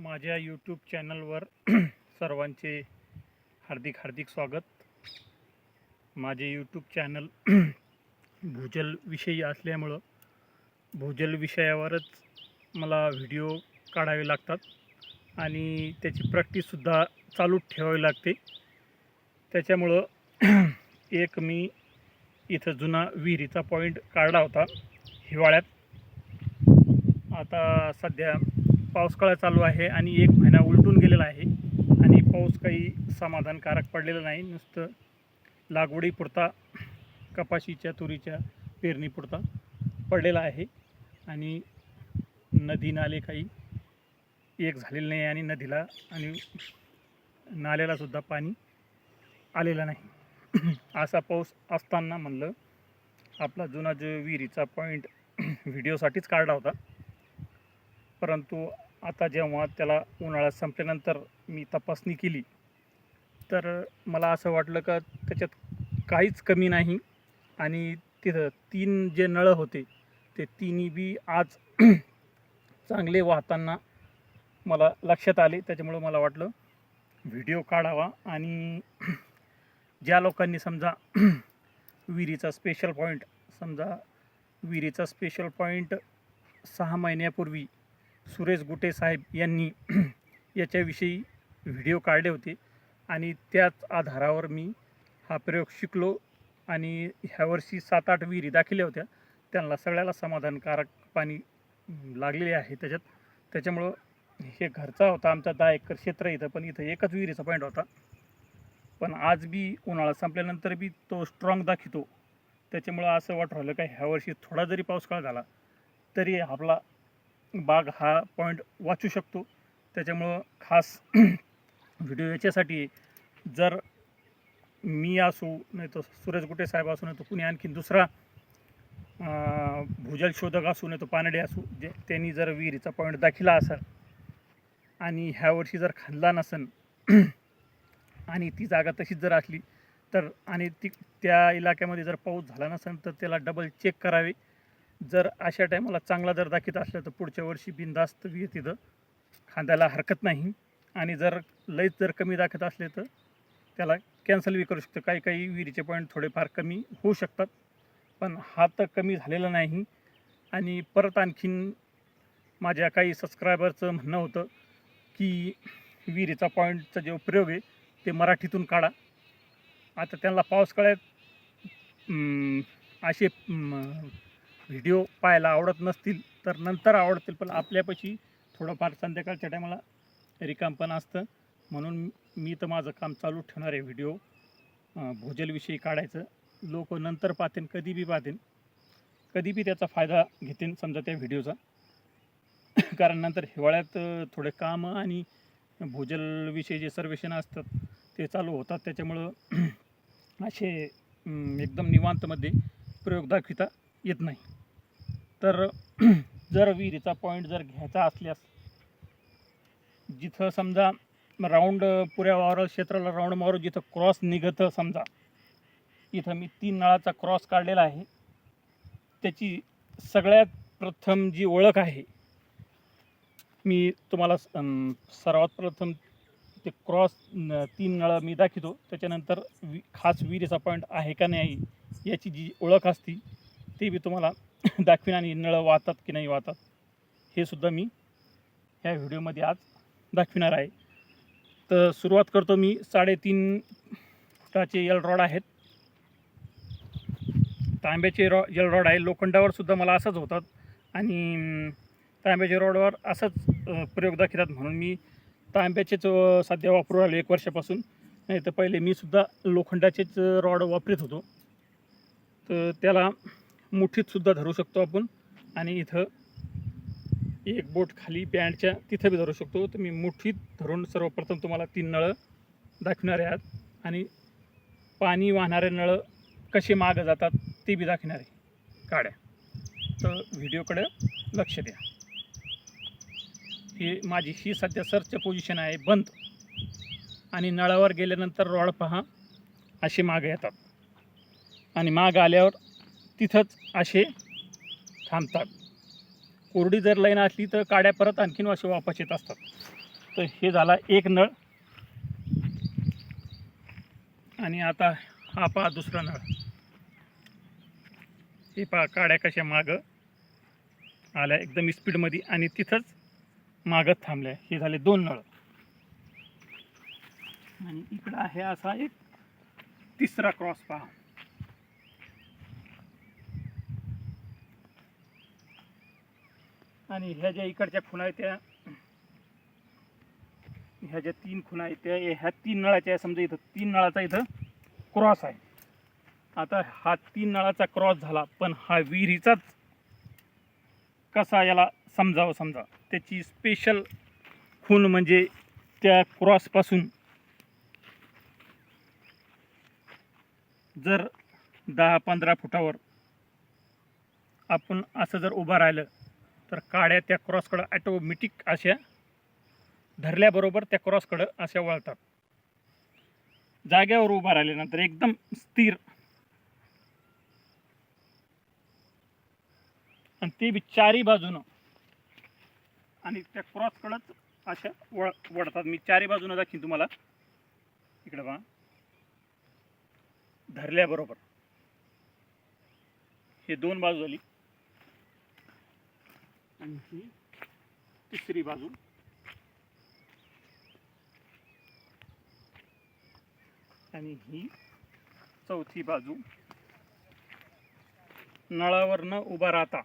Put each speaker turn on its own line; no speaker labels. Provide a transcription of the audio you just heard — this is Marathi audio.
माझ्या यूट्यूब चॅनलवर सर्वांचे हार्दिक हार्दिक स्वागत. माझे यूट्यूब चॅनल भूजल विषयी असल्यामुळं भूजल विषयावरच मला व्हिडिओ काढावे लागतात आणि त्याची प्रॅक्टिससुद्धा चालूच ठेवावी लागते. त्याच्यामुळं एक मी इथं जुना विहिरीचा पॉईंट काढला होता हिवाळ्यात. आता सध्या पावसाळा चालू आहे आणि एक महिना उलटून गेलेला आहे आणि पाऊस काही समाधानकारक पडलेला नाही. नुसतं लागवडीपुरता कपाशीच्या तुरीच्या पेरणीपुरता पडलेला आहे आणि नदी नाले काही एक झालेले नाही आणि नदीला आणि नाल्यालासुद्धा पाणी आलेलं नाही. असा पाऊस असताना म्हणलं आपला जुना जो विहिरीचा पॉईंट व्हिडिओसाठीच काढला होता. परंतु आता जेव्हा त्याला उन्हाळा संपल्यानंतर मी तपासणी केली तर मला असं वाटलं का त्याच्यात काहीच कमी नाही आणि तिथं तीन जे नळं होते ते तिन्ही बी आज चांगले वाहताना मला लक्षात आले. त्याच्यामुळं मला वाटलं व्हिडिओ काढावा आणि ज्या लोकांनी समजा विहिरीचा स्पेशल पॉईंट समजा विहिरीचा स्पेशल पॉईंट सहा महिन्यापूर्वी सुरेश गुटे साहेब यांनी याच्याविषयी व्हिडिओ काढले होते. आणि त्याच आधारावर मी हा प्रयोग शिकलो आणि ह्या वर्षी सात आठ विहिरी दाखिल्या होत्या. त्यांना सगळ्याला समाधानकारक पाणी लागलेले आहे त्याच्यात. त्याच्यामुळं हे घरचा होता आमचा दहा एकर क्षेत्र इथं पण इथं एकच विहिरीचा पॉईंट होता. पण आज बी उन्हाळा संपल्यानंतर बी तो स्ट्रॉंग दाखवतो त्याच्यामुळं असं वाटू राहिलं का ह्यावर्षी थोडा जरी पाऊस झाला तरी आपला बाग हा पॉईंट वाचू शकतो. त्याच्यामुळं खास व्हिडिओ याच्यासाठी जर मी असू नाही तर सुरेश गुटे साहेब असू नाही तर कुणी आणखीन दुसरा भूजल शोधक असू नाही तर पानडे असू जे त्यांनी जर विहिरीचा पॉईंट दाखिला असेल आणि ह्या वर्षी जर खाल्ला नसन आणि ती जागा तशीच जर असली तर आणि ती त्या इलाक्यामध्ये जर पाऊस झाला नसेल तर त्याला डबल चेक करावे. जर अशा टायमाला चांगला जर दाखवत असला तर पुढच्या वर्षी बिनधास्त विहीर तिथं खांद्याला हरकत नाही. आणि जर लईच जर कमी दाखवत असले तर त्याला कॅन्सल बी करू शकतो. काही काही विहिरीचे पॉईंट थोडेफार कमी होऊ शकतात. पण हा तर कमी झालेला नाही. आणि परत आणखीन माझ्या काही सबस्क्रायबरचं म्हणणं होतं की विहिरीचा पॉईंटचा जो प्रयोग आहे ते मराठीतून काढा. आता त्यांना पावसाळ्यात असे व्हिडिओ पाहायला आवडत नसतील तर नंतर आवडतील पण आपल्यापाशी थोडंफार संध्याकाळच्या टायमाला रिकाम पण असतं. म्हणून मी तर माझं काम चालू ठेवणार आहे व्हिडिओ. भोजलविषयी काढायचं. लोक नंतर पाहतील कधी बी पाहतील. कधी बी त्याचा फायदा घेतील समजा त्या व्हिडिओचा. कारण नंतर हिवाळ्यात थोडे कामं आणि भूजलविषयी जे सर्वेक्षण असतात ते चालू होतात. त्याच्यामुळं असे एकदम निवांतमध्ये प्रयोग दाखविता येत नाही. तर जर विहिरीचा पॉईंट जर घ्यायचा असल्यास जिथं समजा राऊंड पुऱ्या वावर क्षेत्राला राऊंड मारून जिथं क्रॉस निघतं समजा इथं मी तीन नळाचा क्रॉस काढलेला आहे. त्याची सगळ्यात प्रथम जी ओळख आहे मी तुम्हाला सर्वात प्रथम ते क्रॉस तीन नळं मी दाखवतो त्याच्यानंतर वि खास विहिरीचा पॉईंट आहे का नाही याची जी ओळख असती ते बी तुम्हाला दाखवीन आणि नळं वाहतात की नाही वाहतात हे सुद्धा मी ह्या व्हिडिओमध्ये आज दाखविणार आहे. तर सुरुवात करतो मी. साडेतीन फुटाचे यल रॉड आहेत. तांब्याचे रॉ यल रॉड आहे. लोखंडावर सुद्धा मला असंच होतात. आणि तांब्याच्या रॉडवर असंच प्रयोग दाखवतात म्हणून मी तांब्याचेच सध्या वापरू राहिलो एक वर्षापासून. नाही तर पहिले मी सुद्धा लोखंडाचेच रॉड वापरत होतो. तर त्याला मुठीतसुद्धा धरू शकतो आपण. आणि इथं एक बोट खाली पॅन्टच्या तिथं बी धरू शकतो. तर मी मुठीत धरून सर्वप्रथम तुम्हाला तीन नळं दाखवणारे आहेत. आणि पाणी वाहणारे नळं कसे मागं जातात ते बी दाखवणारे काड्या. तर व्हिडिओकडे लक्ष द्या. ही माझी ही सध्या सर्च पोझिशन आहे बंद. आणि नळावर गेल्यानंतर रॉड पहा असे मागं येतात. आणि मागं आल्यावर तिथंच असे थांबतात. कोरडी जर लाईन असली तर काड्या परत आणखीन असे वापस येत असतात. तर हे झाला एक नळ. आणि आता हा पहा दुसरा नळ. हे पहा काड्या कशा मागं आल्या एकदम स्पीडमध्ये आणि तिथंच मागत थांबल्या. हे झाले दोन नळ. आणि इकडं आहे असा एक तिसरा क्रॉस पहा. आणि ह्या ज्या इकडच्या खुणा आहेत त्या ह्या ज्या तीन खुणा आहेत त्या ह्या तीन नळाच्या समजा इथं तीन नळाचा इथं क्रॉस आहे. आता हा तीन नळाचा क्रॉस झाला पण हा विहिरीचाच कसा याला समजावं समजा? त्याची स्पेशल खून म्हणजे त्या क्रॉसपासून जर दहा पंधरा फुटावर आपण असं जर उभं राहिलं तर काड्या त्या क्रॉसकडं ॲटोमॅटिक अशा धरल्याबरोबर त्या क्रॉसकडं अशा वळतात. जाग्यावर उभा राहिल्यानंतर एकदम स्थिर. आणि ते बी चारी बाजूनं. आणि त्या क्रॉसकडंच अशा वळ वळतात. मी चारी बाजूनं दाखीन तुम्हाला. इकडं पहा धरल्याबरोबर. हे दोन बाजू झाली. आणि ही तिसरी बाजू. आणि ही चौथी बाजू. नळावरनं उभा राहता.